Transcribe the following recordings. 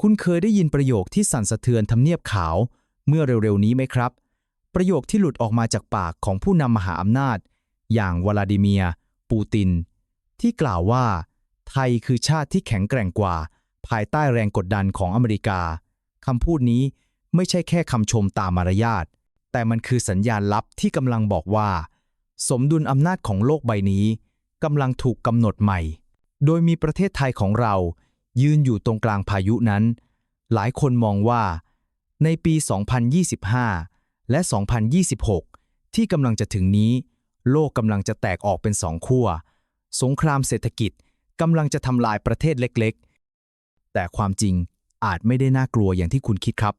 คุณเคยได้ยินประโยคที่สั่นสะเทือนทำเนียบขาว เมื่อเร็วๆนี้ไหมครับ ประโยคที่หลุดออกมาจากปากของผู้นำมหาอำนาจ อย่างวลาดิเมียร์ปูติน ที่กล่าวว่า ไทยคือชาติที่แข็งแกร่งกว่า ภายใต้แรงกดดันของอเมริกาคำพูดนี้ไม่ใช่แค่คำชมตามมารยาท แต่มันคือสัญญาณลับที่กำลังบอกว่า สมดุลอำนาจของโลกใบนี้กำลังถูกกำหนดใหม่ โดยมีประเทศไทยของเรา ยืนอยู่ตรงกลางพายุนั้น หลายคนมองว่า ในปี 2025 และ 2026 ที่กำลังจะถึงนี้ โลกกำลังจะแตกออกเป็นสองขั้ว สงครามเศรษฐกิจกำลังจะทำลายประเทศเล็กๆ แต่ความจริงอาจไม่ได้น่ากลัวอย่างที่คุณคิดครับ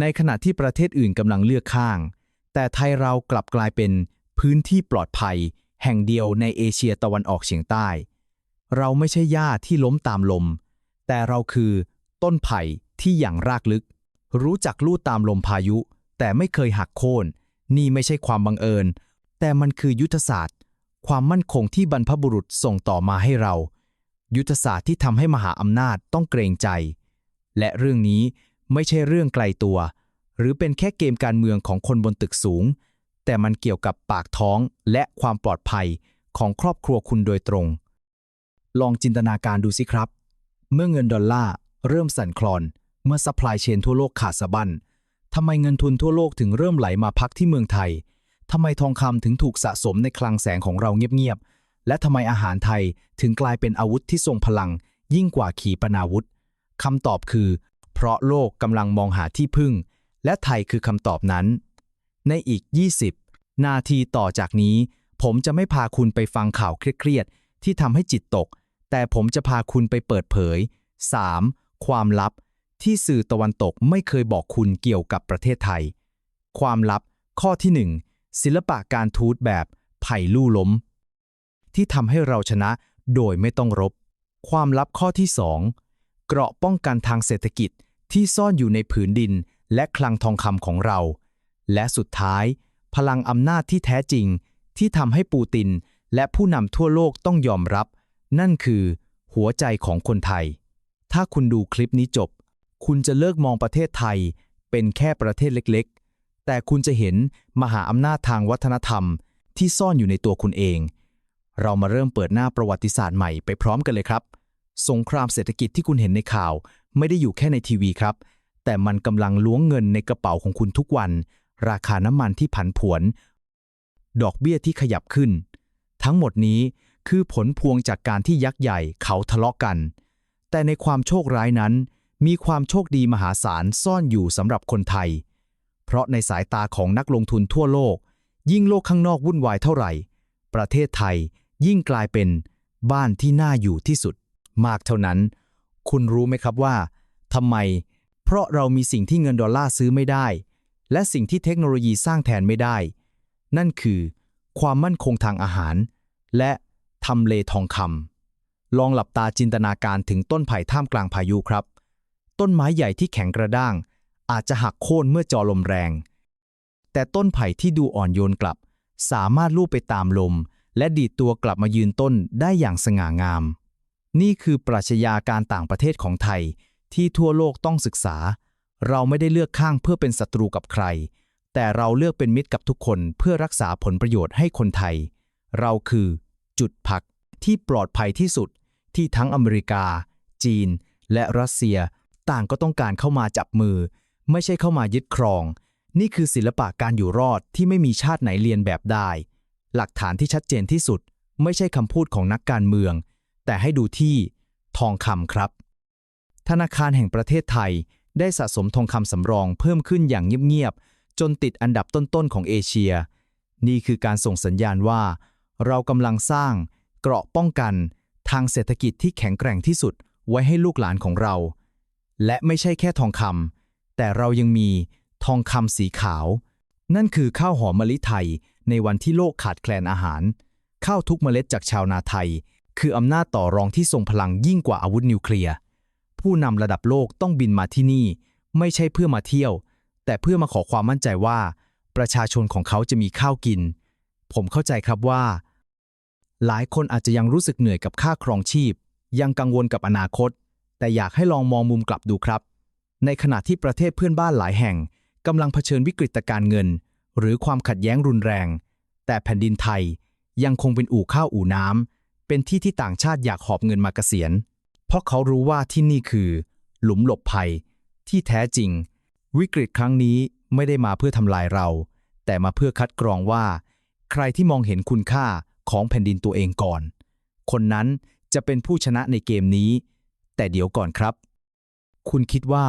ในขณะที่ประเทศอื่นกำลังเลือกข้าง แต่ไทยเรากลับกลายเป็นพื้นที่ปลอดภัย แห่งเดียวในเอเชียตะวันออกเฉียงใต้ เราไม่ใช่หญ้าที่ล้มตามลม แต่เราคือต้นไผ่ที่อย่างรากลึก รู้จักลู่ตามลมพายุ แต่ไม่เคยหักโค่น นี่ไม่ใช่ความบังเอิญ แต่มันคือยุทธศาสตร์ ความมั่นคงที่บรรพบุรุษส่งต่อมาให้เรา ยุทธศาสตร์ที่ทำให้มหาอำนาจต้องเกรงใจ และเรื่องนี้ไม่ใช่เรื่องไกลตัว หรือเป็นแค่เกมการเมืองของคนบนตึกสูง แต่มันเกี่ยวกับปากท้องและความปลอดภัยของครอบครัวคุณโดยตรง ลองจินตนาการดูสิครับ เมื่อเงินดอลลาร์เริ่มสั่นคลอน เมื่อซัพพลายเชนทั่วโลกขาดสะบั้นทำไมเงินทุนทั่วโลกถึงเริ่มไหลมาพักที่เมืองไทยทำไมทองคำถึงถูกสะสมในคลังแสงของเราเงียบๆ และทำไมอาหารไทยถึงกลายเป็นอาวุธที่ทรงพลัง ยิ่งกว่าขีปนาวุธคำตอบคือ เพราะโลกกำลังมองหาที่พึ่ง และไทยคือคำตอบนั้น ในอีก 20 นาทีต่อจากนี้ ผมจะไม่พาคุณไปฟังข่าวเครียดๆที่ทำให้จิตตก แต่ผมจะพาคุณไปเปิดเผย 3. ความลับที่สื่อตะวันตกไม่เคยบอกคุณเกี่ยวกับประเทศไทย ความลับ ข้อที่ 1 ศิลปะการทูตแบบไผ่ลู่ล้ม ที่ทำให้เราชนะโดยไม่ต้องรบ ความลับข้อที่ 2 เกราะป้องกันทางเศรษฐกิจที่ซ่อนอยู่ในผืนดินและคลังทองคำของเรา และสุดท้าย พลังอำนาจที่แท้จริง ที่ทำให้ปูติน และผู้นำทั่วโลกต้องยอมรับ นั่นคือ หัวใจของคนไทย ถ้าคุณดูคลิปนี้จบ คุณจะเลิกมองประเทศไทย เป็นแค่ประเทศเล็กๆ แต่คุณจะเห็นมหาอำนาจทางวัฒนธรรม ที่ซ่อนอยู่ในตัวคุณเอง เรามาเริ่มเปิดหน้าประวัติศาสตร์ใหม่ไปพร้อมกันเลยครับ สงครามเศรษฐกิจที่คุณเห็นในข่าว ไม่ได้อยู่แค่ในทีวีครับ แต่มันกำลังล้วงเงินในกระเป๋าของคุณทุกวัน ราคาน้ำมันที่ผันผวน ดอกเบี้ยที่ขยับขึ้น ทั้งหมดนี้ คือผลพวงจากการที่ยักษ์ใหญ่เขาทะเลาะกัน แต่ในความโชคร้ายนั้น มีความโชคดีมหาศาลซ่อนอยู่สำหรับคนไทย เพราะในสายตาของนักลงทุนทั่วโลก ยิ่งโลกข้างนอกวุ่นวายเท่าไหร่ ประเทศไทยยิ่งกลายเป็นบ้านที่น่าอยู่ที่สุด มากเท่านั้น คุณรู้ไหมครับว่าทำไม เพราะเรามีสิ่งที่เงินดอลลาร์ซื้อไม่ได้ และสิ่งที่เทคโนโลยีสร้างแทนไม่ได้ นั่นคือ ความมั่นคงทางอาหาร และ ทำเลทองคำลองหลับตาจินตนาการถึงต้นไผ่ท่ามกลางพายุครับ ต้นไม้ใหญ่ที่แข็งกระด้าง อาจจะหักโค่นเมื่อจอลมแรง แต่ต้นไผ่ที่ดูอ่อนโยนกลับ สามารถลู่ไปตามลม และดีดตัวกลับมายืนต้นได้อย่างสง่างาม นี่คือปรัชญาการต่างประเทศของไทย ที่ทั่วโลกต้องศึกษา เราไม่ได้เลือกข้างเพื่อเป็นศัตรูกับใคร แต่เราเลือกเป็นมิตรกับทุกคนเพื่อรักษาผลประโยชน์ให้คนไทย เราคือ จุดพักที่ปลอดภัยที่สุดที่ทั้งอเมริกา จีน และรัสเซีย ต่างก็ต้องการเข้ามาจับมือ ไม่ใช่เข้ามายึดครอง นี่คือศิลปะการอยู่รอดที่ไม่มีชาติไหนเรียนแบบได้ หลักฐานที่ชัดเจนที่สุด ไม่ใช่คำพูดของนักการเมือง แต่ให้ดูที่ทองคำครับ ธนาคารแห่งประเทศไทยได้สะสมทองคำสำรองเพิ่มขึ้นอย่างเงียบๆจนติดอันดับต้นๆของเอเชีย นี่คือการส่งสัญญาณว่า เรากำลังสร้างเกราะป้องกันทางเศรษฐกิจที่แข็งแกร่งที่สุดไว้ให้ลูกหลานของเรา และไม่ใช่แค่ทองคำแต่เรายังมีทองคำสีขาว นั่นคือข้าวหอมมะลิไทยในวันที่โลกขาดแคลนอาหาร ข้าวทุกเมล็ดจากชาวนาไทย คืออำนาจต่อรองที่ทรงพลังยิ่งกว่าอาวุธนิวเคลียร์ ผู้นำระดับโลกต้องบินมาที่นี่ ไม่ใช่เพื่อมาเที่ยว แต่เพื่อมาขอความมั่นใจว่า ประชาชนของเขาจะมีข้าวกิน ผมเข้าใจครับว่า หลายคนอาจจะยังรู้สึกเหนื่อยกับค่าครองชีพ ยังกังวลกับอนาคต แต่อยากให้ลองมองมุมกลับดูครับ ในขณะที่ประเทศเพื่อนบ้านหลายแห่งกำลังเผชิญวิกฤตการเงิน หรือความขัดแย้งรุนแรง แต่แผ่นดินไทยยังคงเป็นอู่ข้าวอู่น้ำเป็นที่ที่ต่างชาติอยากหอบเงินมาเกษียณ เพราะเขารู้ว่าที่นี่คือ หลุมหลบภัย ที่แท้จริง วิกฤตครั้งนี้ไม่ได้มาเพื่อทำลายเรา แต่มาเพื่อคัดกรองว่า ใครที่มองเห็นคุณค่า ของแผ่นดินตัวเองก่อน คนนั้นจะเป็นผู้ชนะในเกมนี้ แต่เดี๋ยวก่อนครับ คุณคิดว่า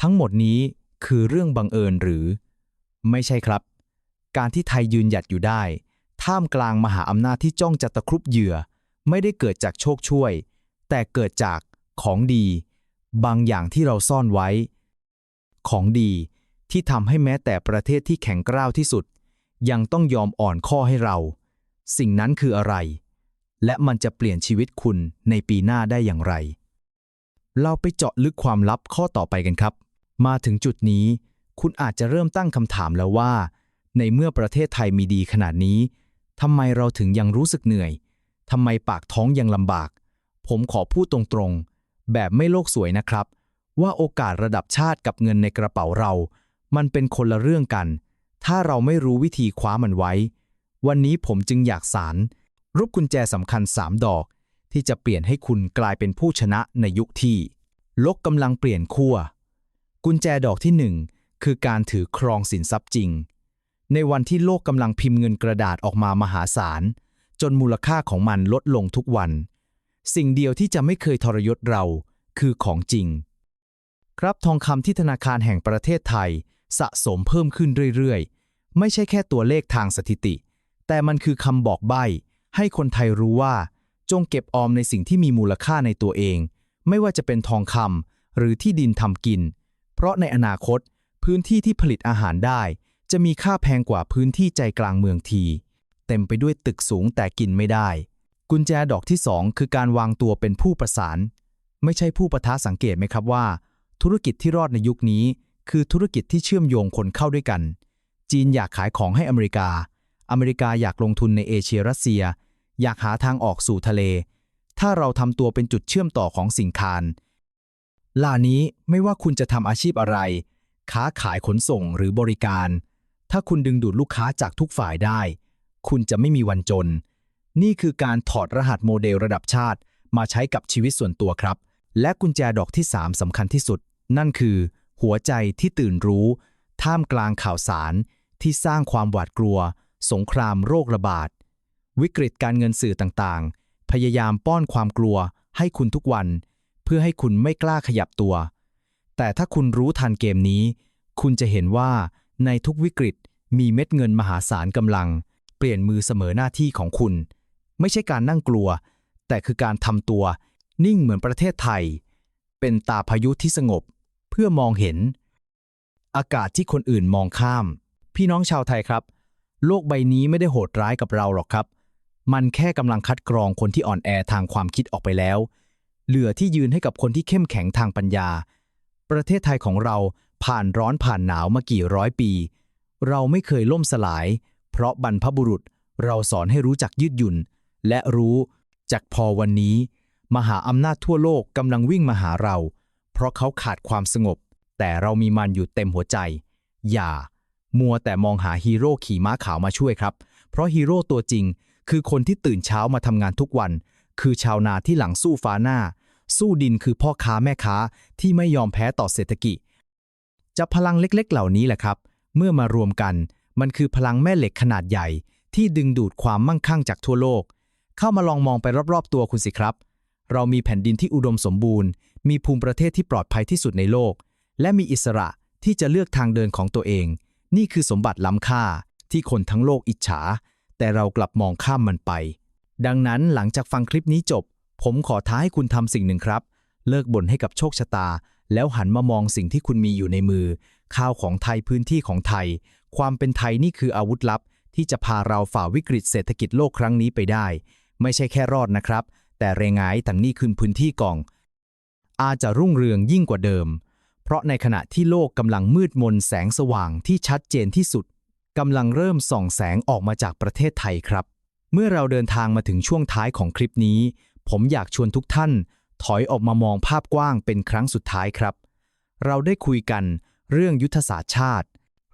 ทั้งหมดนี้คือเรื่องบังเอิญหรือ ไม่ใช่ครับ การที่ไทยยืนหยัดอยู่ได้ ท่ามกลางมหาอำนาจที่จ้องจะตะครุบเหยื่อ ไม่ได้เกิดจากโชคช่วย แต่เกิดจากของดี บางอย่างที่เราซ่อนไว้ ของดีที่ทำให้แม้แต่ประเทศที่แข็งกร้าวที่สุด ยังต้องยอมอ่อนข้อให้เรา สิ่งนั้นคืออะไร และมันจะเปลี่ยนชีวิตคุณในปีหน้าได้อย่างไร เราไปเจาะลึกความลับข้อต่อไปกันครับ มาถึงจุดนี้ คุณอาจจะเริ่มตั้งคำถามแล้วว่า ในเมื่อประเทศไทยมีดีขนาดนี้ทำไมเราถึงยังรู้สึกเหนื่อยทำไมปากท้องยังลำบาก ผมขอพูดตรงๆ แบบไม่โลกสวยนะครับ ว่าโอกาสระดับชาติกับเงินในกระเป๋าเรา มันเป็นคนละเรื่องกัน ถ้าเราไม่รู้วิธีคว้ามันไว้ วันนี้ผมจึงอยากสารรูปกุญแจสำคัญ 3 ดอก ที่จะเปลี่ยนให้คุณกลายเป็นผู้ชนะในยุคที่โลกกำลังเปลี่ยนขั้ว กุญแจดอกที่ 1 คือการถือครองสินทรัพย์จริง ในวันที่โลกกำลังพิมพ์เงินกระดาษออกมามหาศาล จนมูลค่าของมันลดลงทุกวัน สิ่งเดียวที่จะไม่เคยทรยศเราคือของจริง ครับทองคำที่ธนาคารแห่งประเทศไทย สะสมเพิ่มขึ้นเรื่อยๆ ไม่ใช่แค่ตัวเลขทางสถิติ แต่มันคือคำบอกใบ้ให้คนไทยรู้ว่า จงเก็บออมในสิ่งที่มีมูลค่าในตัวเอง ไม่ว่าจะเป็นทองคำหรือที่ดินทำกิน เพราะในอนาคต พื้นที่ที่ผลิตอาหารได้ จะมีค่าแพงกว่าพื้นที่ใจกลางเมืองที เต็มไปด้วยตึกสูงแต่กินไม่ได้ กุญแจดอกที่สองคือการวางตัวเป็นผู้ประสาน ไม่ใช่ผู้ประทะสังเกตไหมครับว่า ธุรกิจที่รอดในยุคนี้ คือธุรกิจที่เชื่อมโยงคนเข้าด้วยกัน จีนอยากขายของให้อเมริกา อเมริกาอยากลงทุนในเอเชียรัสเซีย อยากหาทางออกสู่ทะเล ถ้าเราทำตัวเป็นจุดเชื่อมต่อของสินคานล่านี้ไม่ว่าคุณจะทำอาชีพอะไร ค้าขายขนส่งหรือบริการ ถ้าคุณดึงดูดลูกค้าจากทุกฝ่ายได้ คุณจะไม่มีวันจน นี่คือการถอดรหัสโมเดลระดับชาติ มาใช้กับชีวิตส่วนตัวครับ และกุญแจดอกที่ 3สำคัญที่สุด นั่นคือ หัวใจที่ตื่นรู้ ท่ามกลางข่าวสารที่สร้างความหวาดกลัว สงครามโรคระบาด วิกฤตการเงินสื่อต่างๆ พยายามป้อนความกลัวให้คุณทุกวัน เพื่อให้คุณไม่กล้าขยับตัว แต่ถ้าคุณรู้ทันเกมนี้ คุณจะเห็นว่าในทุกวิกฤตมีเม็ดเงินมหาศาลกำลัง เปลี่ยนมือเสมอหน้าที่ของคุณ ไม่ใช่การนั่งกลัว แต่คือการทำตัว นิ่งเหมือนประเทศไทย เป็นตาพายุที่สงบ เพื่อมองเห็น อากาศที่คนอื่นมองข้าม พี่น้องชาวไทยครับ โลกใบนี้ไม่ได้โหดร้ายกับเราหรอกครับ มันแค่กำลังคัดกรองคนที่อ่อนแอทางความคิดออกไปแล้ว เหลือที่ยืนให้กับคนที่เข้มแข็งทางปัญญา ประเทศไทยของเราผ่านร้อนผ่านหนาวมากี่ร้อยปี เราไม่เคยล่มสลาย เพราะบรรพบุรุษเราสอนให้รู้จักยืดหยุ่น และรู้จากพอวันนี้ มหาอำนาจทั่วโลกกำลังวิ่งมาหาเรา เพราะเขาขาดความสงบ แต่เรามีมันอยู่เต็มหัวใจ อย่า มัวแต่มองหาฮีโร่ขี่ม้าขาวมาช่วยครับ เพราะฮีโร่ตัวจริง คือคนที่ตื่นเช้ามาทำงานทุกวัน คือชาวนาที่หลังสู้ฟ้าหน้า สู้ดินคือพ่อค้าแม่ค้าที่ไม่ยอมแพ้ต่อเศรษฐกิจจะพลังเล็กๆ เหล่านี้แหละครับ เมื่อมารวมกัน มันคือพลังแม่เหล็กขนาดใหญ่ ที่ดึงดูดความมั่งคั่งจากทั่วโลก เข้ามาลองมองไปรอบๆ ตัวคุณสิครับ เรามีแผ่นดินที่อุดมสมบูรณ์ มีภูมิประเทศที่ปลอดภัยที่สุดในโลก และมีอิสระที่จะเลือกทางเดินของตัวเอง นี่คือสมบัติล้ำค่าที่คนทั้งโลกอิจฉา แต่เรากลับมองข้ามมันไป ดังนั้นหลังจากฟังคลิปนี้จบ ผมขอท้าให้คุณทำสิ่งหนึ่งครับ เลิกบ่นให้กับโชคชะตา แล้วหันมามองสิ่งที่คุณมีอยู่ในมือ ข้าวของไทยพื้นที่ของไทย ความเป็นไทยนี่คืออาวุธลับ ที่จะพาเราฝ่าวิกฤตเศรษฐกิจโลกครั้งนี้ไปได้ ไม่ใช่แค่รอดนะครับ แต่เรงายทั้งนี้คืนพื้นที่กอง อาจจะรุ่งเรืองยิ่งกว่าเดิม ราะในขณะที่โลกกำลังมืดมนแสงสว่างที่ชัดเจนที่สุดกำลังเริ่มส่องแสงออกมาจากประเทศไทยครับ เมื่อเราเดินทางมาถึงช่วงท้ายของคลิปนี้ ผมอยากชวนทุกท่าน ถอยออกมามองภาพกว้างเป็นครั้งสุดท้ายครับ เราได้คุยกันเรื่องยุทธศาสตร์ชาติ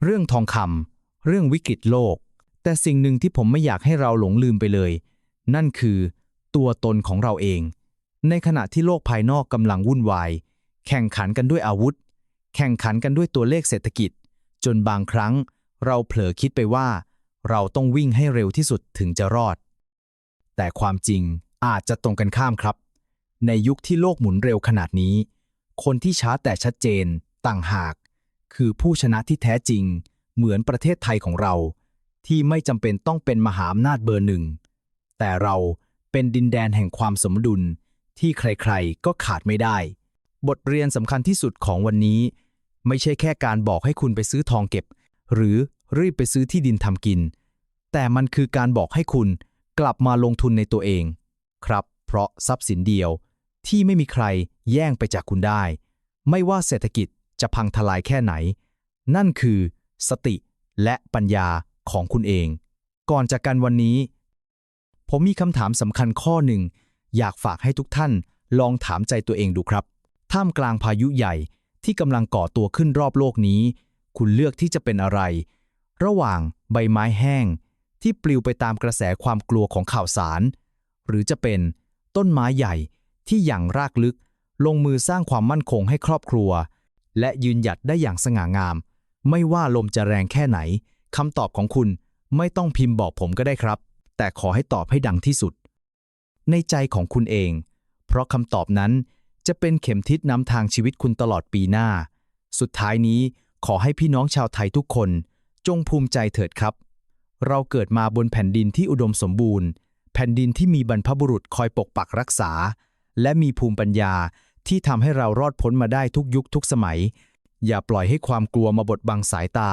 เรื่องทองคำเรื่องวิกฤตโลก แต่สิ่งหนึ่งที่ผมไม่อยากให้เราหลงลืมไปเลย นั่นคือตัวตนของเราเอง ในขณะที่โลกภายนอกกำลังวุ่นวาย แข่งขันกันด้วยอาวุธ แข่งขันกันด้วยตัวเลขเศรษฐกิจ จนบางครั้งเราเผลอคิดไปว่า เราต้องวิ่งให้เร็วที่สุดถึงจะรอด แต่ความจริงอาจจะตรงกันข้ามครับ ในยุคที่โลกหมุนเร็วขนาดนี้ คนที่ช้าแต่ชัดเจน ต่างหาก คือผู้ชนะที่แท้จริง เหมือนประเทศไทยของเรา ที่ไม่จำเป็นต้องเป็นมหาอำนาจเบอร์หนึ่ง แต่เราเป็นดินแดนแห่งความสมดุลที่ใครๆ ก็ขาดไม่ได้ บทเรียนสำคัญที่สุดของวันนี้ ไม่ใช่แค่การบอกให้คุณไปซื้อทองเก็บ หรือรีบไปซื้อที่ดินทำกิน แต่มันคือการบอกให้คุณกลับมาลงทุนในตัวเอง ครับ เพราะทรัพย์สินเดียวที่ไม่มีใครแย่งไปจากคุณได้ ไม่ว่าเศรษฐกิจจะพังทลายแค่ไหน นั่นคือ สติและปัญญาของคุณเอง ก่อนจากกันวันนี้ ผมมีคำถามสำคัญข้อหนึ่ง อยากฝากให้ทุกท่านลองถามใจตัวเองดูครับ ท่ามกลางพายุใหญ่ ที่กำลังก่อตัวขึ้นรอบโลกนี้ คุณเลือกที่จะเป็นอะไร ระหว่างใบไม้แห้ง ที่ปลิวไปตามกระแสความกลัวของข่าวสาร หรือจะเป็นต้นไม้ใหญ่ที่อย่างรากลึก ลงมือสร้างความมั่นคงให้ครอบครัว และยืนหยัดได้อย่างสง่างาม ไม่ว่าลมจะแรงแค่ไหนคำตอบของคุณไม่ต้องพิมพ์บอกผมก็ได้ครับ แต่ขอให้ตอบให้ดังที่สุด ในใจของคุณเอง เพราะคำตอบนั้น จะเป็นเข็มทิศนำทางชีวิตคุณตลอดปีหน้า สุดท้ายนี้ขอให้พี่น้องชาวไทยทุกคน จงภูมิใจเถิดครับ เราเกิดมาบนแผ่นดินที่อุดมสมบูรณ์ แผ่นดินที่มีบรรพบุรุษคอยปกปักรักษา และมีภูมิปัญญาที่ทำให้เรารอดพ้นมาได้ทุกยุคทุกสมัย อย่าปล่อยให้ความกลัวมาบดบังสายตา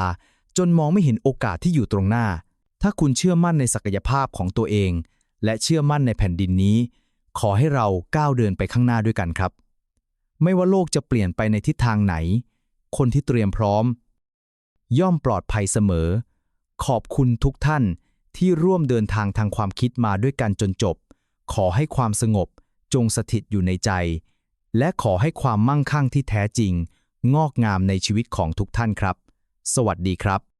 จนมองไม่เห็นโอกาสที่อยู่ตรงหน้า ถ้าคุณเชื่อมั่นในศักยภาพของตัวเอง และเชื่อมั่นในแผ่นดินนี้ ขอให้เราก้าวเดินไปข้างหน้าด้วยกันครับ ไม่ว่าโลกจะเปลี่ยนไปในทิศทางไหน คนที่เตรียมพร้อม ย่อมปลอดภัยเสมอ ขอบคุณทุกท่านที่ร่วมเดินทางทางความคิดมาด้วยกันจนจบ ขอให้ความสงบจงสถิตอยู่ในใจ และขอให้ความมั่งคั่งที่แท้จริง งอกงามในชีวิตของทุกท่านครับ สวัสดีครับ